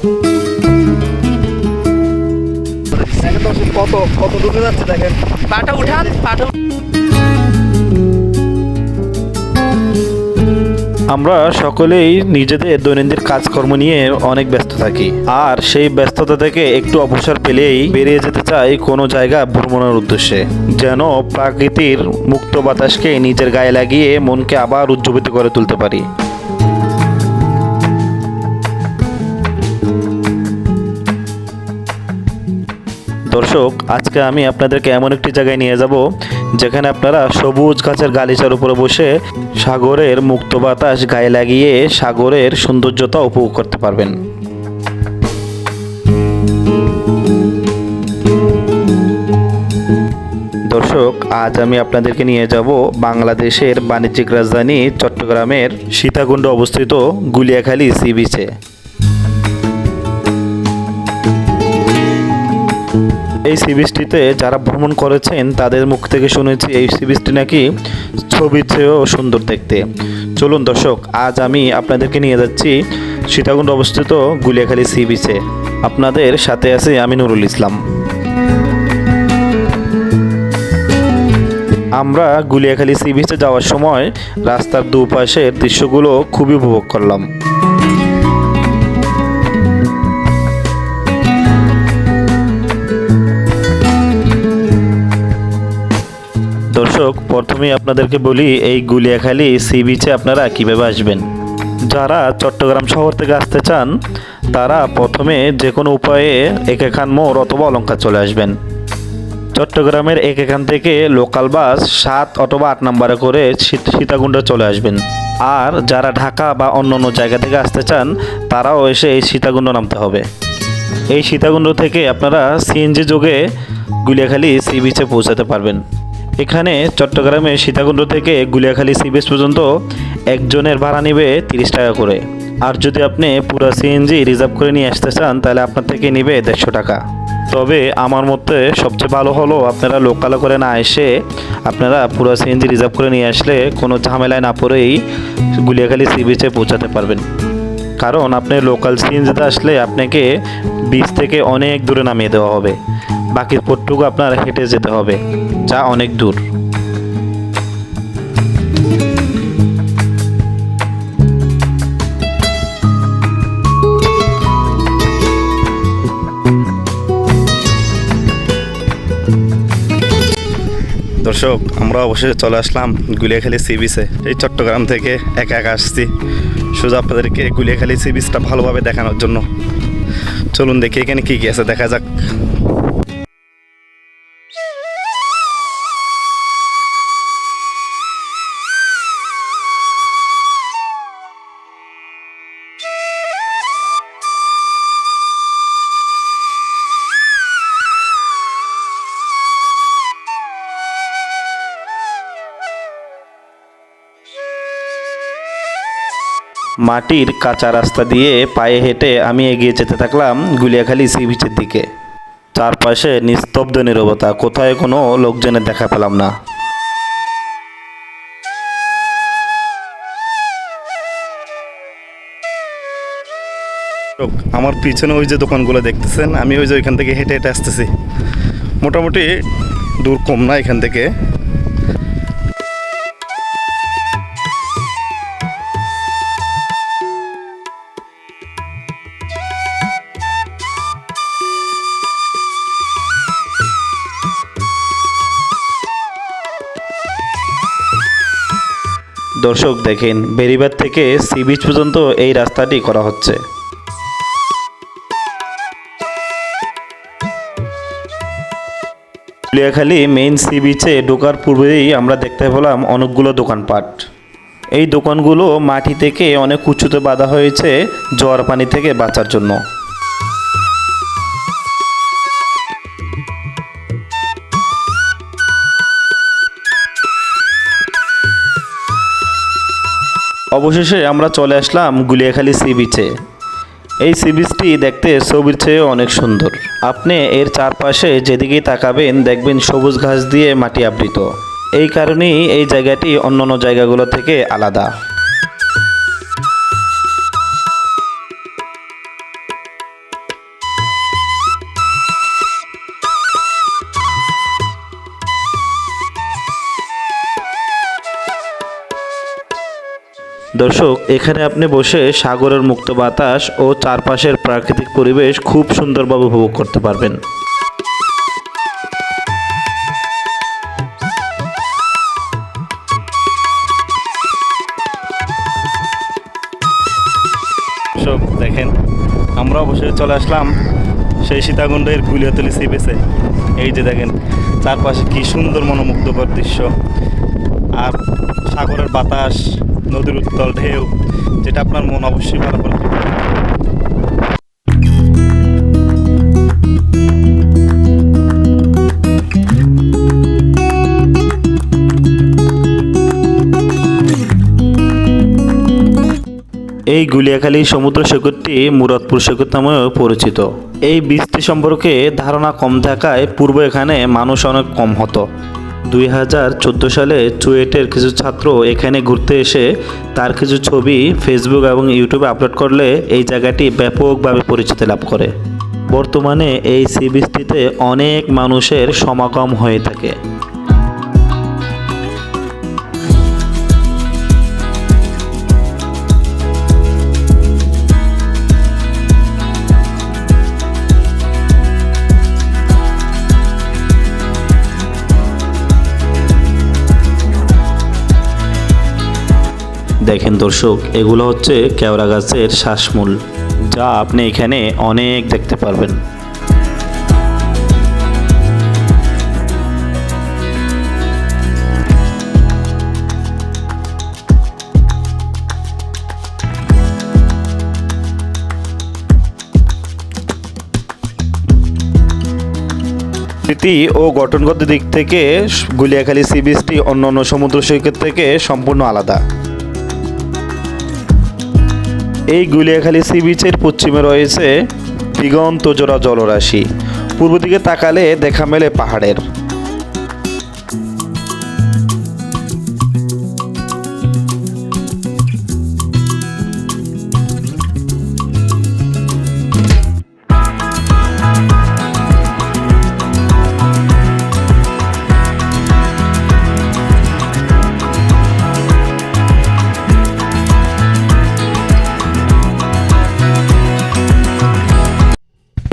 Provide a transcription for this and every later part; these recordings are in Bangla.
দেখেন দর্শক কত কত দূরে যাচ্ছে দেখেন? পাটা উঠান পাটা আমরা সকলেই নিজেদের দৈনন্দিন কাজকর্ম নিয়ে অনেক ব্যস্ত থাকি। আর সেই ব্যস্ততা থেকে একটু অবসর পেলেই বেরিয়ে যেতে চাই কোনো জায়গা ভ্রমণের উদ্দেশ্যে। যেন প্রাকৃতির মুক্ত বাতাসকে নিজের গায়ে লাগিয়ে মনকে আবার উজ্জীবিত করে তুলতে পারি। দর্শক, আজকে আমি আপনাদেরকে এমন একটি জায়গায় নিয়ে যাব, যেখানে আপনারা সবুজ গাছের গালিচার উপরে বসে সাগরের মুক্ত বাতাস গায়ে লাগিয়ে সাগরের সৌন্দর্যতা উপভোগ করতে পারবেন। দর্শক, আজ আমি আপনাদেরকে নিয়ে যাব বাংলাদেশের বাণিজ্যিক রাজধানী চট্টগ্রামের সীতাকুণ্ড অবস্থিত গুলিয়াখালী সি বিচে। এই সি বিচটিতে যারা ভ্রমণ করেছেন, তাদের মুখ থেকে শুনেছি এই সি বিচটি নাকি ছবির চেয়েও সুন্দর দেখতে। চলুন দর্শক, আজ আমি আপনাদেরকে নিয়ে যাচ্ছি সীতাকুণ্ড অবস্থিত গুলিয়াখালী সি বিচে আপনাদের সাথে আছে আমি নুরুল ইসলাম। আমরা গুলিয়াখালী সি বিচে যাওয়ার সময় রাস্তার দুপাশের দৃশ্যগুলো খুবই উপভোগ করলাম। প্রথমেই আপনাদেরকে বলি, এই গুলিয়াখালী সি বিচে আপনারা কীভাবে আসবেন? যারা চট্টগ্রাম শহর থেকে আসতে চান, তারা প্রথমে যে কোনো উপায়ে এক একেখান মোড় অথবা অলঙ্কার চলে আসবেন। চট্টগ্রামের এক একেখান থেকে লোকাল বাস সাত অথবা আট নম্বরে করে সীত- সীতাকুণ্ডে চলে আসবেন। আর যারা ঢাকা বা অন্য অন্য জায়গা থেকে আসতে চান, তারাও এসে এই সীতাকুণ্ড নামতে হবে। এই সীতাকুণ্ড থেকে আপনারা সিএনজি যোগে গুলিয়াখালী সি বিচে পৌঁছাতে পারবেন। এখানে চট্টগ্রামে সীতাকুণ্ড থেকে গুলিয়াখালী সি বিচ পর্যন্ত একজনের ভাড়া নেবে তিরিশ টাকা করে। আর যদি আপনি পুরো সিএনজি রিজার্ভ করে নিয়ে আসতে চান, তাহলে আপনার থেকে নেবে দেড়শো টাকা। তবে আমার মতে সবচেয়ে ভালো হলো আপনারা লোকাল করে না এসে আপনারা পুরো সিএনজি রিজার্ভ করে নিয়ে আসলে কোনো ঝামেলায় না পড়েই গুলিয়াখালী সি বিচে পৌঁছাতে পারবেন। কারণ আপনি লোকাল সিএনজিতে আসলে আপনাকে বিচ থেকে অনেক দূরে নামিয়ে দেওয়া হবে। বাকি পথটুকু আপনার হেঁটে যেতে হবে। যা অনেক দূর। দর্শক, আমরা অবশ্যই চলে আসলাম গুলিয়াখালী সি বিচে এই চট্টগ্রাম থেকে একা একা আসছি। শুধু আপনাদেরকে গুলিয়াখালী সি বিচটা ভালোভাবে দেখানোর জন্য। চলুন দেখি এখানে কী কী আছে, দেখা যাক। মাটির কাঁচা রাস্তা দিয়ে পায়ে হেঁটে আমি এগিয়ে যেতে থাকলাম গুলিয়াখালী সি বিচের দিকে। চারপাশে নিস্তব্ধ নিরবতা, কোথায় কোনো লোকজনের দেখা পেলাম না। আমার পিছনে ওই যে দোকানগুলো দেখতেছেন, আমি ওই যে ওইখান থেকে হেঁটে হেঁটে আসতেছি। মোটামুটি দূর কম না এখান থেকে। দর্শক দেখেন, বেরিবাদ থেকে সি বিচ পর্যন্ত এই রাস্তাটি করা হচ্ছে। লিয়াখালী মেইন সি বিচে ঢোকার পূর্বেই আমরা দেখতে পেলাম অনেকগুলো দোকানপাট। এই দোকানগুলো মাটি থেকে অনেক উঁচুতে বাঁধা হয়েছে, জোয়ার পানি থেকে বাঁচার জন্য। অবশেষে আমরা চলে আসলাম গুলিয়াখালী সি বিচে এই সি বিচটি দেখতে ছবির চেয়ে অনেক সুন্দর। আপনি এর চারপাশে যেদিকে তাকাবেন দেখবেন সবুজ ঘাস দিয়ে মাটি আবৃত। এই কারণেই এই জায়গাটি অন্যান্য জায়গাগুলো থেকে আলাদা। দর্শক, এখানে আপনি বসে সাগরের মুক্ত বাতাস ও চারপাশের প্রাকৃতিক পরিবেশ খুব সুন্দরভাবে উপভোগ করতে পারবেন। দেখেন আমরা অবশ্যই চলে আসলাম সেই সীতাকুণ্ডের গুলিয়াতলি সি বেসে এই যে দেখেন, চারপাশে কি সুন্দর মনোমুগ্ধকর দৃশ্য। আর সাগরের বাতাস নদীর উত্তল ঢেউ, যেটা আপনার মন অবশ্যই ভালো করে। এই গুলিয়াখালী সমুদ্র সৈকতটি মুরাদপুর সৈকত নামেও পরিচিত এই বীজটি সম্পর্কে ধারণা কম থাকায় পূর্ব এখানে মানুষ অনেক কম হতো দুই হাজার চোদ্দ সালে চুয়েটের কিছু ছাত্র এখানে ঘুরতে এসে তার কিছু ছবি ফেসবুক এবং ইউটিউবে আপলোড করলে এই জায়গাটি ব্যাপকভাবে পরিচিতি লাভ করে। বর্তমানে এই সি বিচটিতে অনেক মানুষের সমাগম হয়ে থাকে। দেখেন দর্শক, এগুলো হচ্ছে কেওড়া গাছের শ্বাসমূল, যা আপনি এখানে অনেক দেখতে পারবেন। স্মৃতি ও গঠনগত দিক থেকে গুলিয়াখালী সি বিচটি অন্যান্য সমুদ্র সৈকত থেকে সম্পূর্ণ আলাদা। এই গুলিয়াখালী সি বিচের পশ্চিমে রয়েছে দিগন্তজোড়া জলরাশি। পূর্ব দিকে তাকালে দেখা মেলে পাহাড়ের।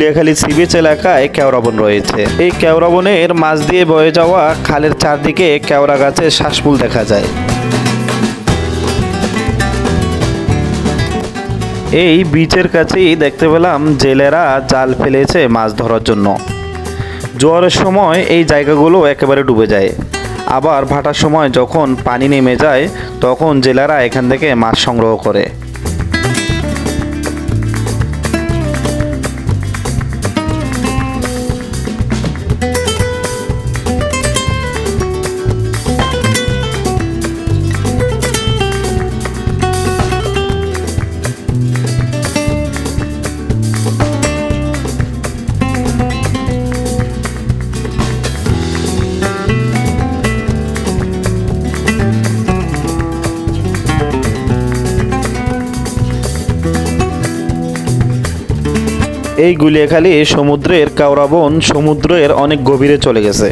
গুলিয়াখালী সি বিচ এলাকায় কেওড়াবন রয়েছে। এই কেওড়াবনের মাঝ দিয়ে বয়ে যাওয়া খালের চারদিকে কেওড়া গাছের শ্বাসমূল দেখা যায়। এই বিচের কাছেই দেখতে পেলাম জেলেরা জাল ফেলেছে মাছ ধরার জন্য। জোয়ারের সময় এই জায়গাগুলো একেবারে ডুবে যায়। আবার ভাটার সময় যখন পানি নেমে যায়, তখন জেলেরা এখান থেকে মাছ সংগ্রহ করে। এই গুলিয়াখালী সমুদ্রের কাউরাবন সমুদ্রের অনেক গভীরে চলে গেছে।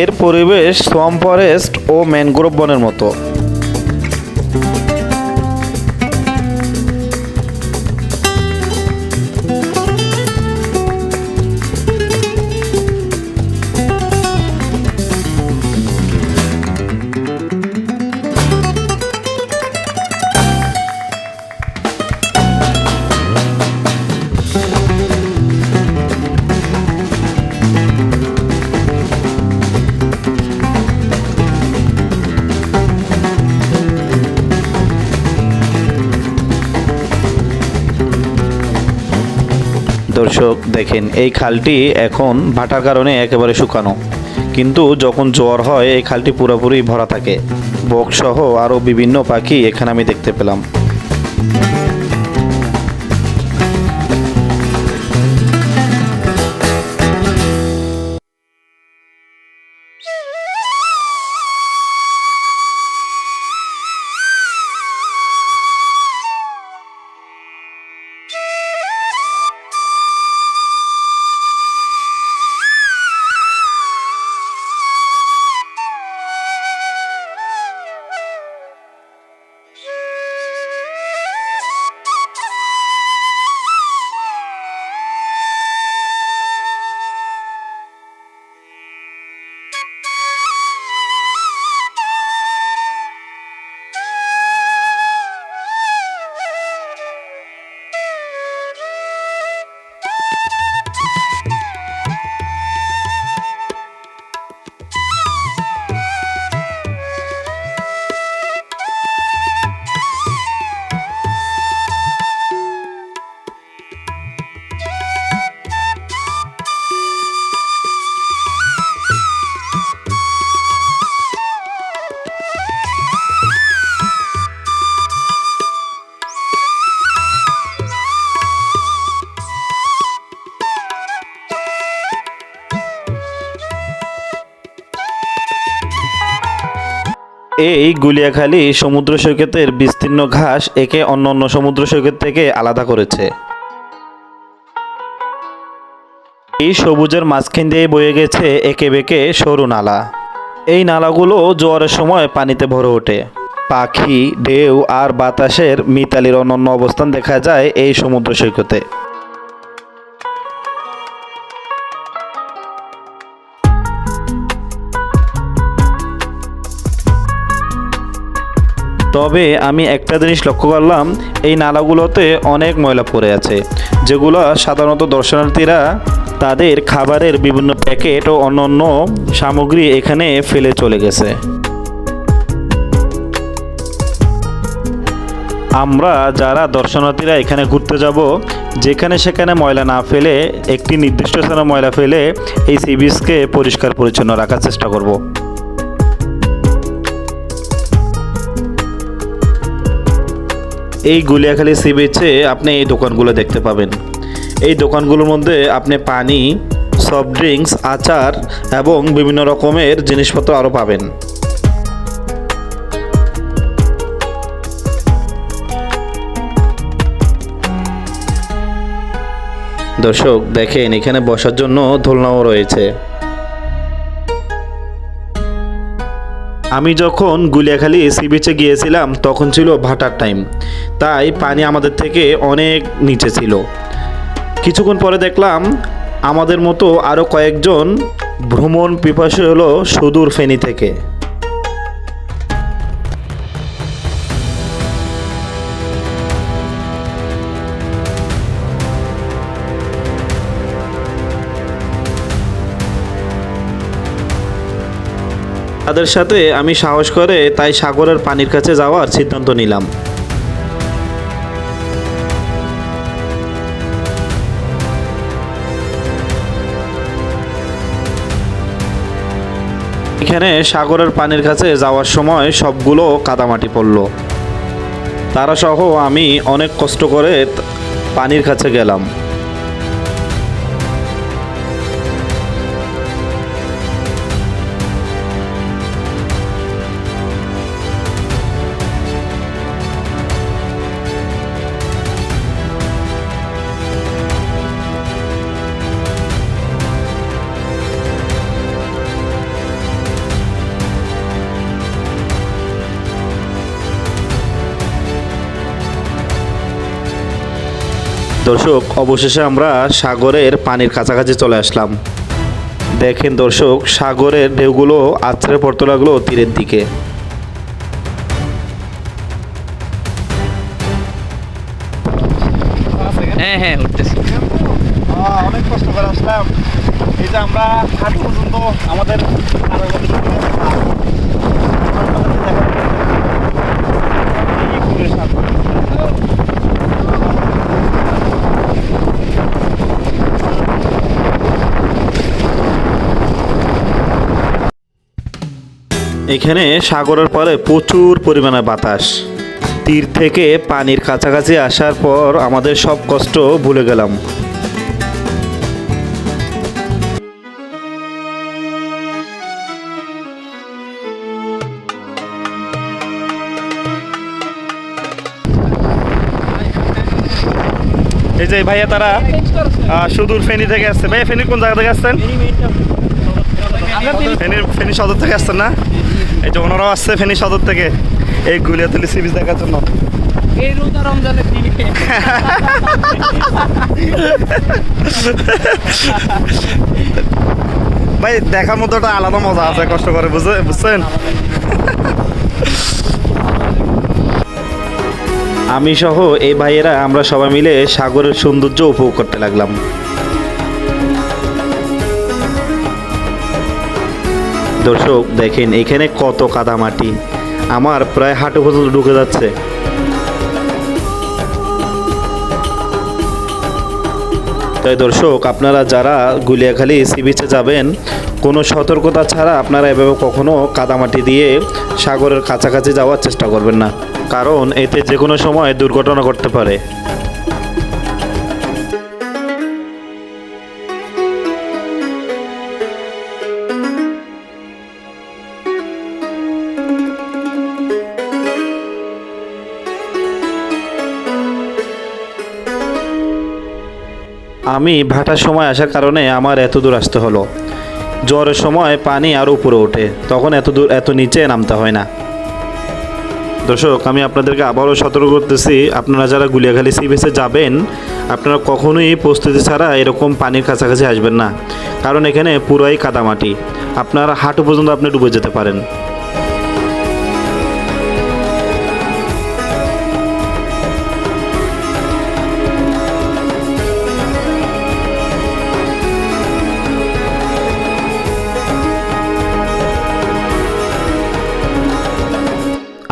এর পরিবেশ সোয়াম ফরেস্ট ও ম্যানগ্রোভ বনের মতো। দর্শক, দেখেন, এই খালটি এখন ভাটার কারণে একেবারে শুকানো। কিন্তু যখন জ্বর হয়, এই খালটি পুরোপুরি ভরা থাকে। বকসহ আরও বিভিন্ন পাখি এখানে আমি দেখতে পেলাম। এই গুলিয়াখালী সমুদ্র সৈকতের বিস্তীর্ণ ঘাস একে অন্য অন্য সমুদ্র সৈকত থেকে আলাদা করেছে। এই সবুজের মাঝখান দিয়ে বয়ে গেছে একে বেঁকে সরু নালা। এই নালাগুলো জোয়ারের সময় পানিতে ভরে ওঠে। পাখি, ঢেউ আর বাতাসের মিতালির অনন্য অবস্থান দেখা যায় এই সমুদ্র সৈকতে। তবে আমি একটা জিনিস লক্ষ্য করলাম, এই নালাগুলোতে অনেক ময়লা পড়ে আছে, যেগুলো সাধারণত দর্শনার্থীরা তাদের খাবারের বিভিন্ন প্যাকেট ও অন্যান্য সামগ্রী এখানে ফেলে চলে গেছে। আমরা যারা দর্শনার্থীরা এখানে ঘুরতে যাব, যেখানে সেখানে ময়লা না ফেলে, একটি নির্দিষ্ট স্থানে ময়লা ফেলে এই সি পরিষ্কার পরিচ্ছন্ন রাখার চেষ্টা করব। এই গুলিয়াখালী সি বিচে আপনি এই দোকানগুলো দেখতে পাবেন। এই দোকানগুলোর মধ্যে আপনি পানি সফট ড্রিঙ্কস আচার এবং বিভিন্ন রকমের জিনিসপত্র আরও পাবেন। দর্শক, দেখেন, এখানে বসার জন্য দোলনাও রয়েছে। আমি যখন গুলিয়াখালী সি বিচে গিয়েছিলাম, তখন ছিল ভাটার টাইম তাই পানি আমাদের থেকে অনেক নিচে ছিল। কিছুক্ষণ পরে দেখলাম আমাদের মতো আরও কয়েকজন ভ্রমণ পিপাসু হলো সুদূর ফেনী থেকে। তাদের সাথে আমি সাহস করে তাই সাগরের পানির কাছে যাওয়ার সিদ্ধান্ত নিলাম। এখানে সাগরের পানির কাছে যাওয়ার সময় সবগুলো কাদামাটি পড়ল। তারা সহ আমি অনেক কষ্ট করে পানির কাছে গেলাম। দর্শক অবশেষে আমরা সাগরের পানির কাছাকাছি চলে আসলাম। দেখেন দর্শক সাগরের ঢেউগুলো আছড়ে পড়তে লাগল তীরের দিকে। হ্যাঁ হ্যাঁ উঠতেছি। অনেক কষ্ট করে আসলাম। এই যে আমরা হাট পর্যন্ত আমাদের পাড়ার মধ্যে ঢুকে গেছে পা। এই পুরের সাথে। এখানে সাগরের পরে প্রচুর পরিমাণে বাতাস। তীর থেকে পানির কাছাকাছি আসার পর আমাদের সব কষ্ট ভুলে গেলাম। এই যে ভাইয়া তারা সুদূর ফেনী থেকে আসছে। ভাইয়া ফেনী কোন জায়গা থেকে আসছেন? ফেনীর ফেনী সদর থেকে আসছেন না? এই যে ওনারাও আসছে ফেনী সদর থেকে। এই গুলিয়াতলি সি বিচ দেখার জন্য। এই রোজা রমজানের দিনে। ভাই দেখার মতো একটা আলাদা মজা আছে কষ্ট করে বুঝে বুঝছেন? আমি সহ এই ভাইয়েরা আমরা সবাই মিলে সাগরের সৌন্দর্য উপভোগ করতে লাগলাম। দর্শক, দেখেন এখানে কত কাদামাটি। আমার প্রায় হাঁটু পর্যন্ত ঢুকে যাচ্ছে। তাই দর্শক, আপনারা যারা গুলিয়াখালী সি বিচে যাবেন, কোনো সতর্কতা ছাড়া আপনারা এভাবে কখনো কাদামাটি দিয়ে সাগরের কাছাকাছি যাওয়ার চেষ্টা করবেন না। কারণ এতে যে কোনো সময় দুর্ঘটনা ঘটতে পারে। আমি ভাটার সময় আসার কারণে আমার এত দূর আসতে হলো। জ্বরের সময় পানি আরও উপরে ওঠে, তখন এত দূর, এত নিচে নামতে হয় না। দর্শক, আমি আপনাদেরকে আবারও সতর্ক করতেছি, আপনারা যারা গুলিয়াখালী সি বেসে যাবেন, আপনারা কখনোই প্রস্তুতি ছাড়া এরকম পানির কাছাকাছি আসবেন না। কারণ এখানে পুরাই কাদামাটি। আপনার হাঁটু পর্যন্ত আপনি ডুবে যেতে পারেন।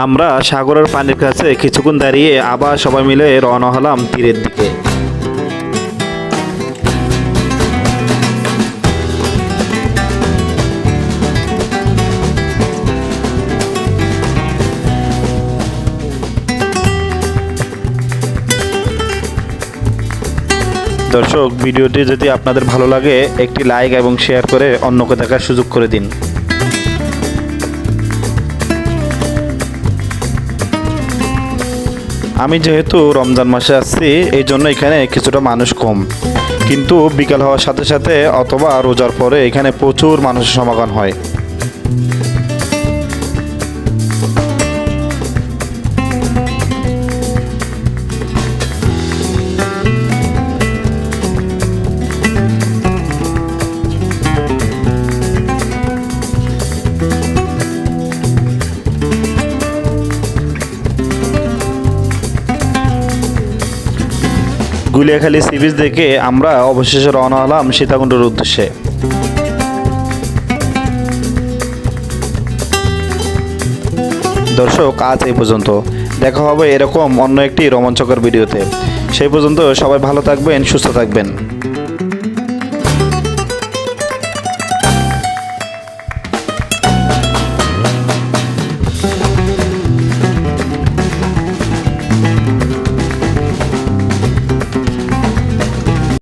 আমরা সাগরের পানির কাছে কিছুক্ষণ দাঁড়িয়ে আবার সবাই মিলে রওনা হলাম তীরের দিকে। দর্শক, ভিডিওটি যদি আপনাদের ভালো লাগে, একটি লাইক এবং শেয়ার করে অন্যকে দেখার সুযোগ করে দিন। আমি যেহেতু রমজান মাসে আসছি এই জন্য এখানে কিছুটা মানুষ কম। কিন্তু বিকাল হওয়ার সাথে সাথে অথবা রোজার পরে এখানে প্রচুর মানুষের সমাগম হয়। গুলিয়াখালী সি বিচ দেখে আমরা অবশেষে রওনা হলাম সীতাকুণ্ডের উদ্দেশ্যে। দর্শক, আজ এই পর্যন্ত। দেখা হবে এরকম অন্য একটি রোমাঞ্চকর ভিডিওতে। সেই পর্যন্ত সবাই ভালো থাকবেন, সুস্থ থাকবেন।